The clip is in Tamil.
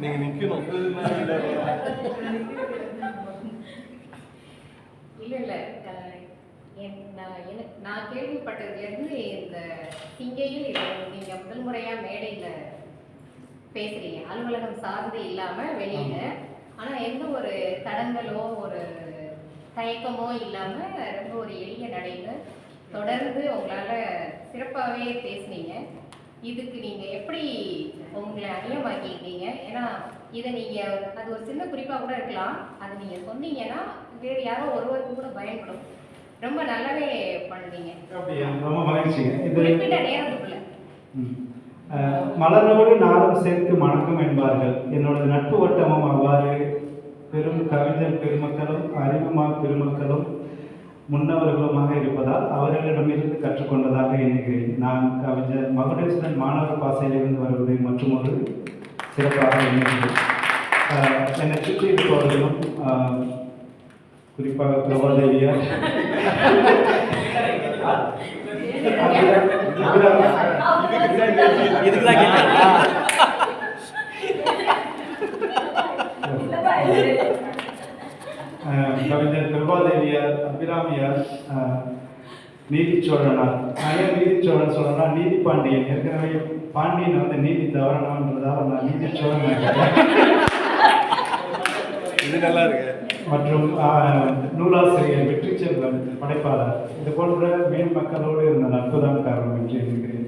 நீங்க நிக்கணும். இல்ல இல்ல. நான் கேள்விப்பட்டதுலேருந்து இந்த இது நீங்க முதல் முறையா மேடையில பேசுறீங்க. அலுவலகம் சார்ந்து இல்லாம வெளியில. ஆனா எந்த ஒரு தடங்களோ ஒரு தயக்கமோ இல்லாம ரொம்ப ஒரு எளிய நடையில தொடர்ந்து உங்களால சிறப்பாகவே பேசுனீங்க. இதுக்கு நீங்க எப்படி உங்களை அநியமாக்கிட்டீங்க ஏன்னா இதை நீங்க அது ஒரு சின்ன குறிப்பா கூட இருக்கலாம். அதை நீங்க சொன்னீங்கன்னா வேறு யாரோ ஒருவருக்கு கூட பயன்படும். ரொம்ப நல்லாவே பண்ணுவீங்க. அப்படியா? ரொம்ப மகிழ்ச்சிங்க. இது குறிப்பிட்ட நேரத்துக்குள்ள. மலரோடு நாளும் சேர்த்து மணக்கும் என்பார்கள். என்னோட நட்பு வட்டமும் அவ்வாறு பெரும் கவிஞர் பெருமக்களும் அறிவுமா பெருமக்களும் முன்னவர்களுமாக இருப்பதால் அவர்களிடமிருந்து கற்றுக்கொண்டதாக எண்ணுகிறேன். நான் கவிஞர் மகுடேஸ்வரன் மாணவர் பாசையிலிருந்து வருவதை மற்றும் ஒரு சிறப்பாக எண்ணுகிறேன். என்னை சுற்றி இருப்பவர்களும் குறிப்பாக பிரபாதேவியார் இதுக்கு தான் கேட்டேன். அஹ் கவிஞர் கிருபாதேவியார் அபிராமியார் அஹ் நீதிச்சோழனார் நான் ஏன் நீதிச்சோழன் சொல்லணும்னா நீதி பாண்டியன் ஏற்கனவே பாண்டியன் வந்து நீதி தவறணுன்றதால நான் நீதிச்சோழன் ஆக்கிட்டேன். இது நல்லா இருக்கு. மற்றும் நூலாசிரியர் வெற்றி செல்வன் படைப்பாளர். இது போன்ற மேல் மக்களோடு இருந்த நட்பு தான் காரணம் என்று எண்ணுகிறேன்.